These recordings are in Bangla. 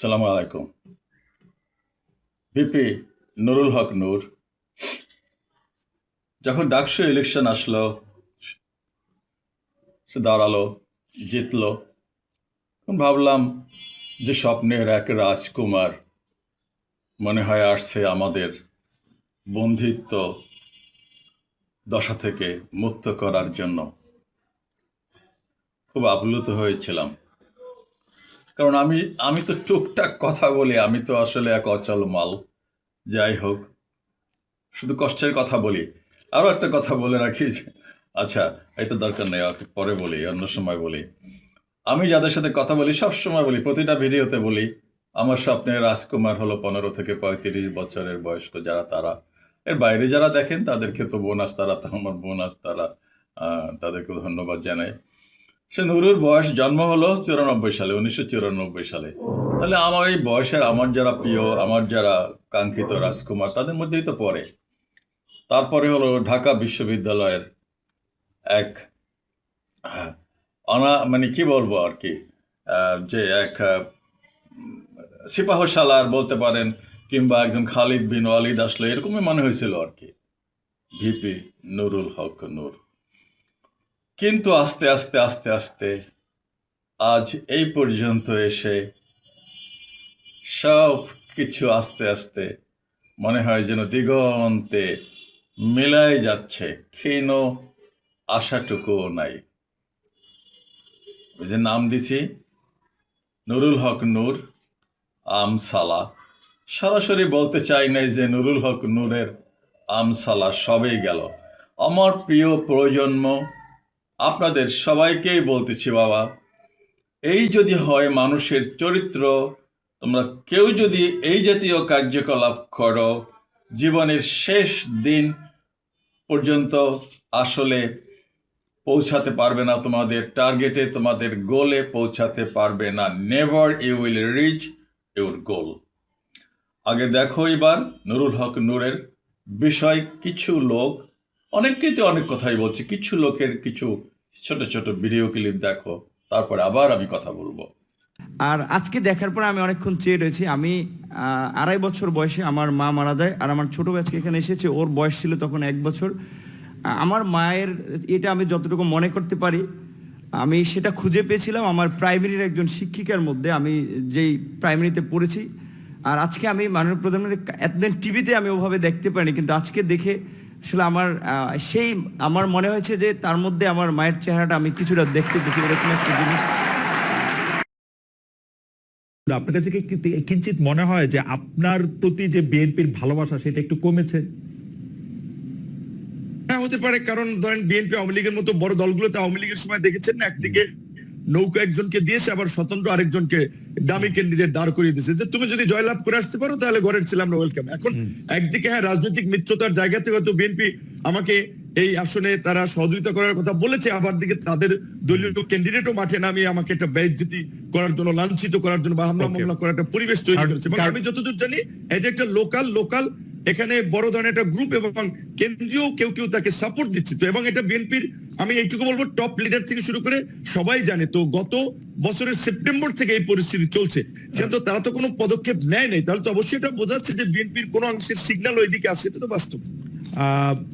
সালাম আলাইকুম। বিপি নুরুল হক নূর, যখন ডাকসু ইলেকশন আসলো, সে দাঁড়াল, জিতলো। ভাবলাম যে স্বপ্নের এক রাজকুমার মনে হয় আসছে আমাদের বন্ধিত্ব দশা থেকে মুক্ত করার জন্য। খুব আপ্লুত হয়েছিলাম। কারণ আমি আমি তো টুকটাক কথা বলি, আমি তো আসলে এক অচল মাল। যাই হোক, শুধু কষ্টের কথা বলি। আরও একটা কথা বলে রাখি আচ্ছা এটা দরকার নেই পরে বলি, অন্য সময় বলি। আমি যাদের সাথে কথা বলি, সব সময় বলি, প্রতিটা ভিডিওতে বলি। আমার স্বপ্নের রাজকুমার হলো পনেরো থেকে পঁয়ত্রিশ বছরের বয়স্ক যারা তারা। এর বাইরে যারা দেখেন, তাদেরকে তো বোনাস, তারা তো আমার বোনাস, তারা তাদেরকে ধন্যবাদ জানাই। সে নুরুর বয়স জন্ম হলো চুরানব্বই সালে উনিশশো চুরানব্বই সালে। তাহলে আমার এই বয়সের আমার যারা প্রিয় আমার যারা কাঙ্ক্ষিত রাজকুমার তাদের মধ্যেই তো পড়ে। তারপরে হলো ঢাকা বিশ্ববিদ্যালয়ের এক অনা মানে কি বলব আর কি যে এক আহ, সিপাহ বলতে পারেন কিংবা একজন খালিদ বিন ওয়ালিদ আসলো এরকমই মনে হয়েছিল আর কি। ভিপি নুরুল হক নূর। কিন্তু আস্তে আস্তে আস্তে আস্তে আজ এই পর্যন্ত এসে সব কিছু আস্তে আস্তে মনে হয় যেন দিগন্তে মিলাই যাচ্ছে। ক্ষীণ আশাটুকুও নাই। ওই যে নাম দিছি, নুরুল হক নূর, আমসালা। সরাসরি বলতে চাই নাই যে নুরুল হক নূরের আমসালা সবেই গেল। আমার প্রিয় প্রজন্ম আপনাদের সবাইকেই বলতেছি, বাবা, এই যদি হয় মানুষের চরিত্র, তোমরা কেউ যদি এই জাতীয় কার্যকলাপ করো, জীবনের শেষ দিন পর্যন্ত আসলে পৌঁছাতে পারবে না তোমাদের টার্গেটে, তোমাদের গোলে পৌঁছাতে পারবে না। Never you will reach your goal আগে দেখো এবার নুরুল হক নূরের বিষয়, কিছু লোক, অনেককেই তো অনেক কথাই বলছি, কিছু লোকের কিছু ছোট ছোট ভিডিও ক্লিপ দেখো, তারপরে আবার আমি কথা বলব। আর আজকে দেখার পর আমি অনেকক্ষণ চেয়ে রয়েছি। আমি আড়াই বছর বয়সে আমার মা মারা যায় আর আমার ছোট আজকে এখানে এসেছে। ওর বয়স ছিল তখন এক বছর। আমার মায়ের এটা আমি যতটুকু মনে করতে পারি, আমি সেটা খুঁজে পেয়েছিলাম আমার প্রাইমারির একজন শিক্ষিকার মধ্যে। আমি যেই প্রাইমারিতে পড়েছি। আর আজকে আমি মাননীয় প্রধানমন্ত্রী এতদিন টিভিতে আমি ওভাবে দেখতে পারিনি। কিন্তু আজকে দেখে আসলে আমার আহ, সেই আমার মনে হয়েছে যে তার মধ্যে আমার মায়ের চেহারাটা আমি কিছুটা দেখতে পেয়েছি এরকম একটা জিনিস। আপনার কাছে কি কি- কিঞ্চিত মনে হয় যে আপনার প্রতি যে বিএনপির ভালোবাসা সেটা একটু কমেছে? হ্যাঁ হতে পারে কারণ ধরেন বিএনপি আওয়ামী লীগের মতো বড় দলগুলোতে আওয়ামী লীগের সময় দেখেছেন না একদিকে নৌকা একজনকে দিয়েছে আবার স্বতন্ত্র আরেকজনকে দামি ক্যান্ডিডেট দাঁড় করিয়ে দিয়েছে। যে তুমি যদি জয়লাভ করে আসতে পারো তাহলে ঘরের ছিলাম আমরা ওয়েলকাম এখন একদিকে হ্যাঁ রাজনৈতিক মিত্রতার জায়গা থেকে হয়তো বিএনপি আমাকে এই আসনে তারা সহযোগিতা করার কথা বলেছে আবার দিকে তাদের দলীয় ক্যান্ডিডেটও মাঠে নামিয়ে আমাকে একটা ব্যয়জ্যোতি করার জন্য লাঞ্ছিত করার জন্য বা হামলা. মামলা করার একটা পরিবেশ তৈরি করেছে। আমি যতদূর জানি এটা একটা লোকাল লোকাল এখানে বড় ধরনের একটা গ্রুপ এবং কেন্দ্রীয় কেউ কেউ তাকে সাপোর্ট দিচ্ছে। তো এবং এটা বিএনপির আমি এইটুকু বলব টপ লিডার থেকে শুরু করে সবাই জানে। তো গত বছরের সেপ্টেম্বর থেকে এই পরিস্থিতি চলছে। সেহেতু তারা তো কোনো পদক্ষেপ নেয় নাই। তাহলে তো অবশ্যই এটা বোঝাচ্ছে যে বিএনপির কোনো অংশের সিগন্যাল ওইদিকে আসছে, এটা তো বাস্তব।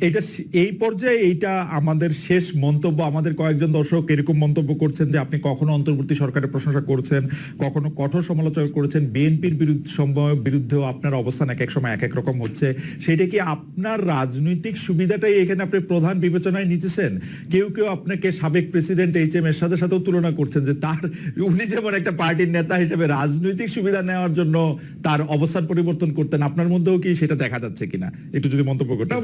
এটা এই পর্যায়ে এইটা আমাদের শেষ মন্তব্য। আমাদের কয়েকজন দর্শক এরকম মন্তব্য করছেন যে আপনি কখনো অন্তর্বর্তী সরকারের প্রশংসা করছেন, কখনো কঠোর সমালোচনা করেছেন, বিএনপির বিরুদ্ধে সময় বিরুদ্ধেও আপনার অবস্থান এক এক সময় এক এক রকম হচ্ছে। সেটা কি আপনার রাজনৈতিক সুবিধাটাই এখানে আপনি প্রধান বিবেচনায় নিতেছেন? কেউ কেউ আপনাকে সাবেক প্রেসিডেন্ট এইচ এম এর সাথে সাথেও তুলনা করছেন যে তার, উনি যেমন একটা পার্টির নেতা হিসেবে রাজনৈতিক সুবিধা নেওয়ার জন্য তার অবস্থান পরিবর্তন করতেন। আপনার মধ্যেও কি সেটা দেখা যাচ্ছে কিনা? একটু যদি মন্তব্য করতে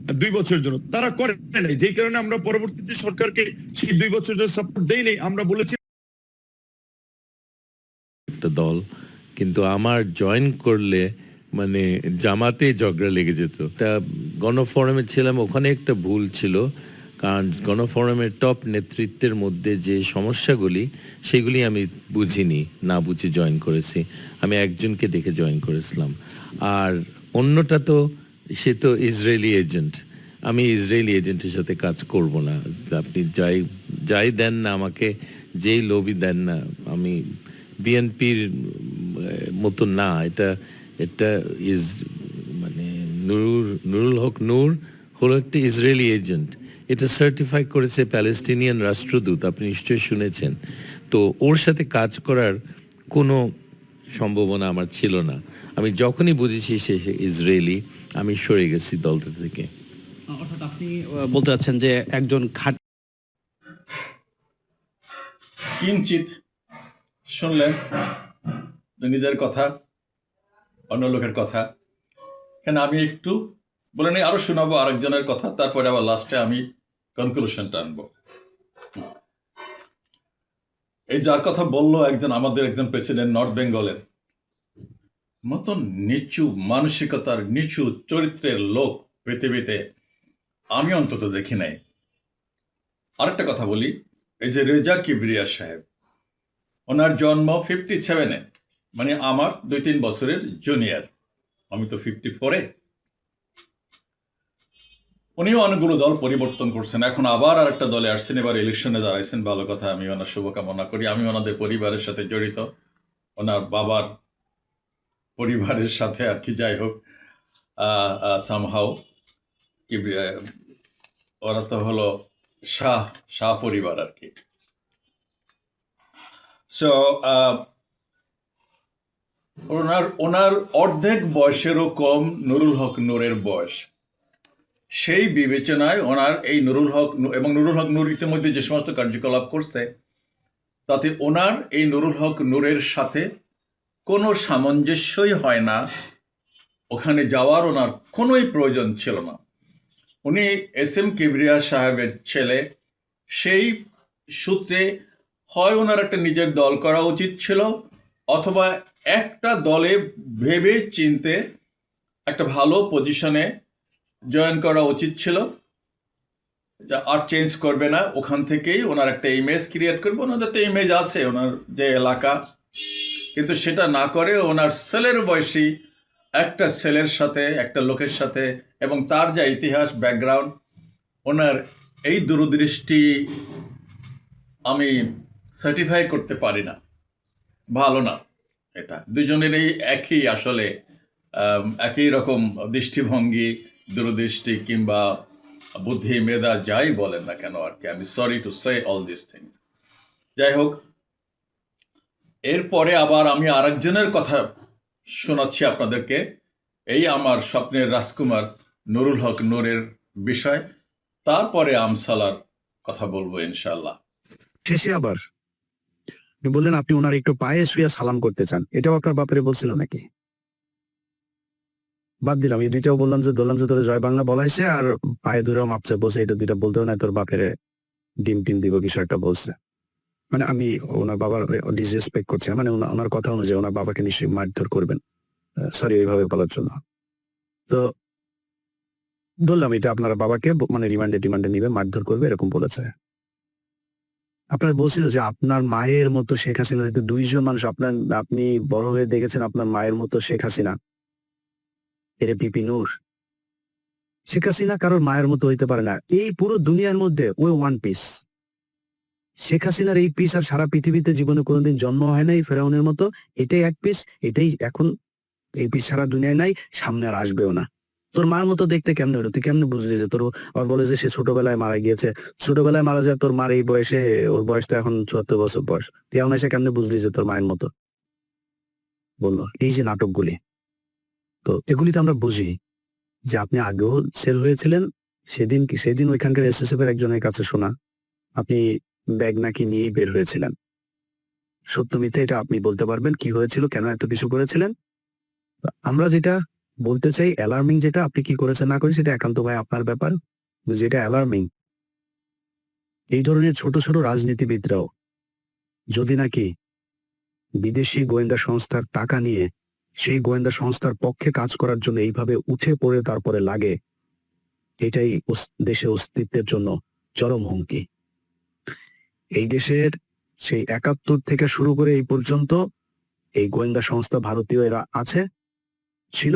দুই বছরের জন্য। তারা করে নাই যেই কারণে আমরা পরবর্তীতে সরকারকে সেই দুই বছরের জন্য সাপোর্ট দেই নাই। আমরা বলেছি একটা দল, কিন্তু আমার জয়েন করলে মানে জামাতে ঝগড়া লেগে যেত। তা গণফোরামে ছিলাম, ওখানে একটা ভুল ছিল, কারণ গণফোরামের টপ নেতৃত্বের মধ্যে যে সমস্যাগুলি, সেগুলি আমি বুঝিনি, না বুঝে জয়েন করেছি। আমি একজনকে দেখে জয়েন করেছিলাম। আর অন্যটা তো সে তো ইসরায়েলি এজেন্ট। আমি ইসরায়েলি এজেন্টের সাথে কাজ করব না। আপনি যাই যাই দেন না আমাকে, যেই লোভই দেন না, আমি বিএনপির মতো না। এটা এটা ইজ মানে নুরুল নুরুল হক নূর হলো একটা ইসরায়েলি এজেন্ট। এটা সার্টিফাই করেছে প্যালেস্টিনিয়ান রাষ্ট্রদূত, আপনি নিশ্চয়ই শুনেছেন। তো ওর সাথে কাজ করার কোনো সম্ভাবনা আমার ছিল না। আমি যখনই বুঝেছি সে ইসরায়েলি আমি সরে গেছি দলটা থেকে। অর্থাৎ আপনি বলতে চাচ্ছেন যে একজন খাট কিঞ্চিত শুনলেন নিজের কথা অন্য লোকের কথা। এখানে আমি একটু বলে নিই আরও শোনাবো আরেকজনের কথা তারপরে আবার লাস্টে আমি কনক্লুশনটা আনব। এই যার কথা বলল একজন আমাদের একজন প্রেসিডেন্ট নর্থ বেঙ্গলের মতন নিচু মানসিকতার নিচু চরিত্রের লোক পৃথিবীতে আমি অন্তত দেখি নাই। আরেকটা কথা বলি, এই যে রেজা কিবরিয়া সাহেব, ওনার জন্ম ফিফটি সেভেনে মানে আমার দুই তিন বছরের জুনিয়র আমি তো ফিফটি ফোরে উনিও অনেকগুলো দল পরিবর্তন করছেন, এখন আবার আরেকটা দলে আসছেন, এবার ইলেকশনে দাঁড়াইছেন, ভালো কথা, আমি ওনার শুভকামনা করি। আমি ওনাদের পরিবারের সাথে জড়িত, ওনার বাবার পরিবারের সাথে আর কি, যাই হোক সামহাও ওরা তো হলো শাহ শাহ পরিবার আর কি। সো ওনার ওনার অর্ধেক বয়সেরও কম নুরুল হক নূরের বয়স। সেই বিবেচনায় ওনার এই নুরুল হক এবং নুরুল হক নূর ইতিমধ্যে যে সমস্ত কার্যকলাপ করছে, তাতে ওনার এই নুরুল হক নূরের সাথে কোনো সামঞ্জস্যই হয় না। ওখানে যাওয়ার ওনার কোনোই প্রয়োজন ছিল না। উনি এস এম কিবরিয়া সাহেবের ছেলে। সেই সূত্রে হয় ওনার একটা নিজের দল করা উচিত ছিল অথবা একটা দলে ভেবে চিনতে একটা ভালো পজিশনে জয়েন করা উচিত ছিল। আর চেঞ্জ করবে না। ওখান থেকেই ওনার একটা ইমেজ ক্রিয়েট করবে। ওনাদের তো ইমেজ আছে। ওনার যে এলাকা কিন্তু সেটা না করে ওনার সেলের বয়সী একটা সেলের সাথে, একটা লোকের সাথে এবং তার যা ইতিহাস ব্যাকগ্রাউন্ড ওনার এই দূরদৃষ্টি আমি সার্টিফাই করতে পারি না। ভালো না এটা। দুজনেরই একই আসলে একই রকম দৃষ্টিভঙ্গি, দূরদৃষ্টি কিংবা বুদ্ধি, মেধা, যাই বলেন না কেন আর কি। আমি sorry to say all this things যাই হোক এরপরে আবার আমি আরেকজনের কথা শোনাচ্ছি আপনাদেরকে। এই আমার স্বপ্নের রাজকুমার নুরুল হক নূরের বিষয়। তারপরে আমসালার কথা বলব ইনশাল্লাহ শেষে আবার বললেন আপনি ওনার একটু পায়ে শুয়ে সালাম করতে চান। এটাও আপনার বাপেরে বলছিল নাকি? বাদ দিলাম, এই দুইটাও বললাম যে বললাম যে তোর জয় বাংলা বলাইছে আর পায়ে ধরেও মাপছে বসে এটা দুইটা বলতেও না, তোর বাপেরে ডিম টিম দিব কিছু একটা বলছে। মানে আমি ওনার বাবার ডিসরেসপেক্ট করছি মানে ওনার কথা অনুযায়ী ওনার বাবাকে নিশ্চয়ই মারধর করবেন। সরি ওইভাবে বলার জন্য। তো ধরলাম এটা আপনার বাবাকে মানে রিমান্ডে টিমান্ডে নিবে, মারধর করবে, এরকম বলেছে। আপনার বলছিল যে আপনার মায়ের মতো শেখ হাসিনা দুইজন মানুষ, আপনার, আপনি বড় হয়ে দেখেছেন আপনার মায়ের মতো শেখ হাসিনা। এরে পিপি নূর। শেখ হাসিনা কারোর মায়ের মতো হইতে পারে না। এই পুরো দুনিয়ার মধ্যে ওই ওয়ান পিস শেখ হাসিনার এই পিস আর সারা পৃথিবীতে জীবনে কোনোদিন জন্ম হয় নাই, ফেরাউনের মতো। এটাই এক পিস এটাই এখন এই পিস সারা দুনিয়ায় নাই, সামনে আর আসবেও না। তোর মার মতো দেখতে কেমনে হলো? তুই কেমনে বুঝলি যে তোর আবার বলে যে সে ছোটবেলায় মারা গিয়েছে। ছোটবেলায় মারা যায় তোর মার এই বয়সে, ওর বয়স তো এখন চুয়াত্তর বছর বয়স। তুই এখন এসে কেমনে বুঝলি যে তোর মায়ের মতো? বলল, এই যে নাটকগুলি। তো এগুলি তো আমরা বুঝি যে আপনি আগেও সেল হয়েছিলেন, সেদিন কি সেদিন ওইখানকার এসএসএফ এর একজনের কাছে শোনা। আপনি ব্যাগ নাকি নিয়েই বের হয়েছিলেন। সত্য মিথ্যে এটা আপনি বলতে পারবেন কি হয়েছিল, কেন এত কিছু করেছিলেন? আমরা যেটা বলতে চাই অ্যালার্মিং যেটা, আপনি কি করেছেন না করেছেন, সেটা একান্ত ভাই আপনার ব্যাপার। যেটা অ্যালার্মিং এই ধরনের ছোট ছোট রাজনীতিবিদরাও যদি নাকি বিদেশি গোয়েন্দা সংস্থার টাকা নিয়ে সেই গোয়েন্দা সংস্থার পক্ষে কাজ করার জন্য এইভাবে উঠে পড়ে তারপরে লাগে, এটাই দেশে অস্তিত্বের জন্য চরম হুমকি। এই দেশের সেই একাত্তর থেকে শুরু করে এই পর্যন্ত এই গোয়েন্দা সংস্থা ভারতীয় এরা আছে, ছিল,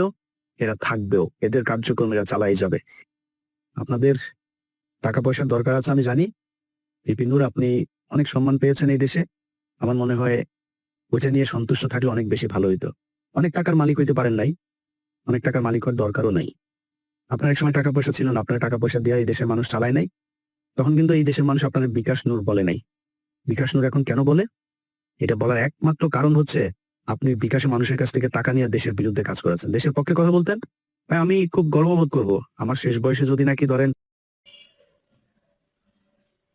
এরা থাকবেও, এদের কার্যক্রম এরা চালাই যাবে। আপনাদের টাকা পয়সার দরকার আছে আমি জানি। বিপিনুর আপনি অনেক সম্মান পেয়েছেন এই দেশে। আমার মনে হয় ওইটা নিয়ে সন্তুষ্ট থাকলে অনেক বেশি ভালো হইতো। অনেক টাকার মালিক হইতে পারেন নাই। অনেক টাকার মালিক হওয়ার দরকারও নাই। আপনার এক সময় টাকা পয়সা ছিল না, আপনার টাকা পয়সা দিয়ে এই দেশের মানুষ চালায় নাই। তখন কিন্তু এই দেশের মানুষ আপনার বিকাশ নূর বলে নাই। বিকাশ নূর এখন কেন বলে? এটা বলার একমাত্র কারণ হচ্ছে আপনি বিকাশে মানুষের কাছ থেকে টাকা নিয়ে দেশের বিরুদ্ধে কাজ করেছেন। দেশের পক্ষে কথা বলতেন? আমি খুব গর্ববোধ করব। আমার শেষ বয়সে যদি নাকি ধরেন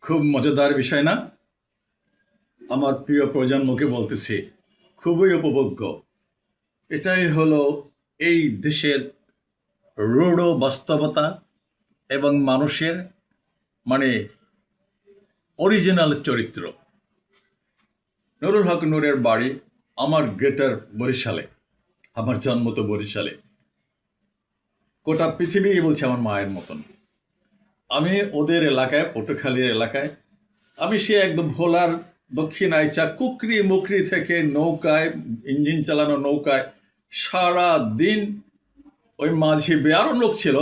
খুব মজাদার বিষয় না? আমার প্রিয় প্রজন্মকে বলতেছি, খুবই উপভোগ্য। এটাই হলো এই দেশের রূঢ় বাস্তবতা এবং মানুষের মানে অরিজিনাল চরিত্র। নুরুল হক নূরের বাড়ি আমার গ্রেটার বরিশালে, আমার জন্ম তো বরিশালে। গোটা পৃথিবী বলছে আমার মায়ের মতন। আমি ওদের এলাকায়, পটুখালীর এলাকায়, আমি সে একদম ভোলার দক্ষিণ আইচা কুকরি মুকরি থেকে নৌকায়, ইঞ্জিন চালানো নৌকায় সারা দিন ওই মাঝি বেয়ারও লোক ছিল,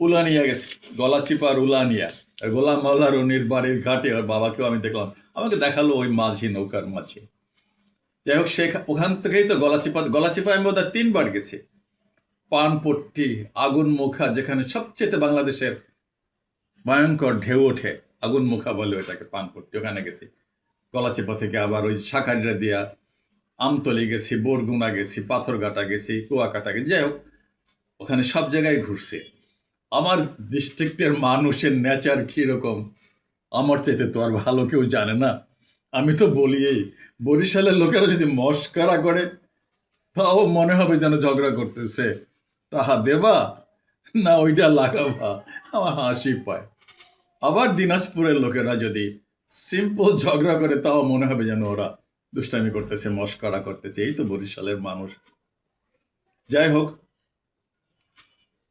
উলানিয়া গেছে গলাচিপার উলানিয়া। গোলাম মোল্লা রনির বাড়ির ঘাটে ওর বাবাকেও আমি দেখলাম। আমাকে দেখাল ওই মাঝি নৌকার মাঝি। যাই হোক, সে ওখান থেকেই তো গলাচিপা গলাচিপা আমি বোধহয় তিনবার গেছি। পানপট্টি, আগুন মুখা, যেখানে সবচেয়ে বাংলাদেশের ভয়ঙ্কর ঢেউ ওঠে, আগুন মুখা বলে ওটাকে পানপট্টি, ওখানে গেছি। গলাচিপা থেকে আবার ওই শাখারিরা দিয়া আমতলি গেছি, বরগুনা গেছি, পাথরঘাটা গেছি, কুয়াকাটা গেছি। যাই হোক, ওখানে সব জায়গায় ঘুরছে। আমার ডিস্ট্রিক্টের মানুষের নেচার কীরকম? আমার চাইতে তো আর ভালো কেউ জানে না। আমি তো বলি এই, বরিশালের লোকেরা যদি মস্কারা করে, তাও মনে হবে যেন ঝগড়া করতেছে। তাহা দেবা, না ওইটা লাগাবা, আমার হাসি পায়। আবার দিনাজপুরের লোকেরা যদি সিম্পল ঝগড়া করে, তাও মনে হবে যেন ওরা দুষ্টামি করতেছে, মস্করা করতেছে। এই তো বরিশালের মানুষ। যাই হোক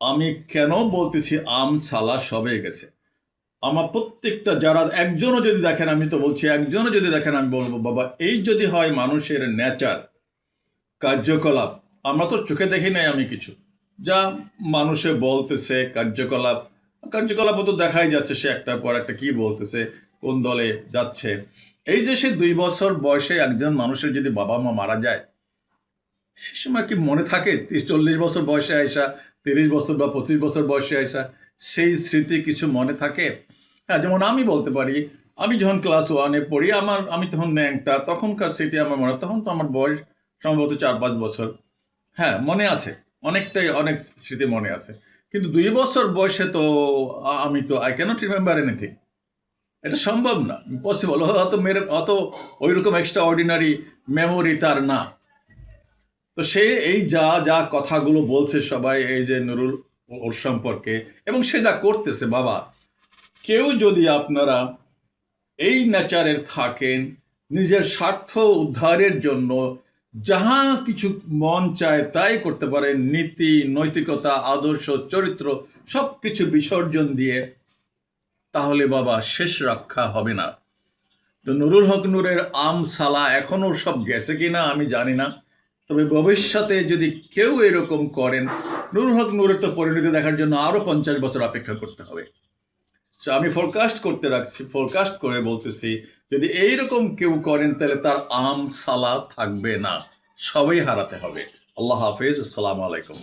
আমি কেন বলতেছি আম, ছালা সবে গেছে? আমার প্রত্যেকটা যারা একজনও যদি দেখেন, আমি তো বলছি একজনও যদি দেখেন, আমি বলব, বাবা, এই যদি হয় মানুষের নেচার, কার্যকলাপ, আমরা তো চোখে দেখি নাই আমি কিছু। যা মানুষে বলতেছে, কার্যকলাপ, কার্যকলাপও তো দেখাই যাচ্ছে সে একটার পর একটা কি বলতেছে, কোন দলে যাচ্ছে। এই যে সে দুই বছর বয়সে একজন মানুষের যদি বাবা মা মারা যায়, সে সময় কি মনে থাকে? তিরিশ, চল্লিশ বছর বয়সে আইসা তিরিশ বছর বা পঁচিশ বছর বয়সে আইসা সেই স্মৃতি কিছু মনে থাকে? হ্যাঁ যেমন আমি বলতে পারি, আমি যখন ক্লাস ওয়ানে পড়ি, আমার, আমি তখন ন্যাংটা, তখনকার স্মৃতি আমার মনে, তখন তো আমার বয়স সম্ভবত চার পাঁচ বছর। হ্যাঁ মনে আছে, অনেকটাই, অনেক স্মৃতি মনে আছে। কিন্তু দুই বছর বয়সে তো আমি তো আই ক্যানট রিমেম্বার এনিথিং এটা সম্ভব না পসিবল অত মেরে, অত ওই রকম এক্সট্রা অর্ডিনারি মেমোরি তার না। তো সে এই যা যা কথাগুলো বলছে সবাই, এই যে নুরুল ওর সম্পর্কে, এবং সে যা করতেছে, বাবা, কেউ যদি আপনারা এই নেচারের থাকেন, নিজের স্বার্থ উদ্ধারের জন্য যাহা কিছু মন চায় তাই করতে পারেন। নীতি, নৈতিকতা, আদর্শ, চরিত্র সব কিছু বিসর্জন দিয়ে, তাহলে বাবা, শেষ রক্ষা হবে না। তো নুরুল হক নূরের আম সালা এখনও সব গেছে কিনা আমি জানি না। তবে ভবিষ্যতে যদি কেউ এরকম করেন নুর হক নূরের তো পরিণতি দেখার জন্য আরও পঞ্চাশ বছর অপেক্ষা করতে হবে। সো আমি ফোরকাস্ট করতে রাখছি ফোরকাস্ট করে বলতেছি, যদি এইরকম কেউ করেন, তাহলে তার আম সালা থাকবে না। সবই হারাতে হবে। আল্লাহ হাফিজ, আসসালামু আলাইকুম।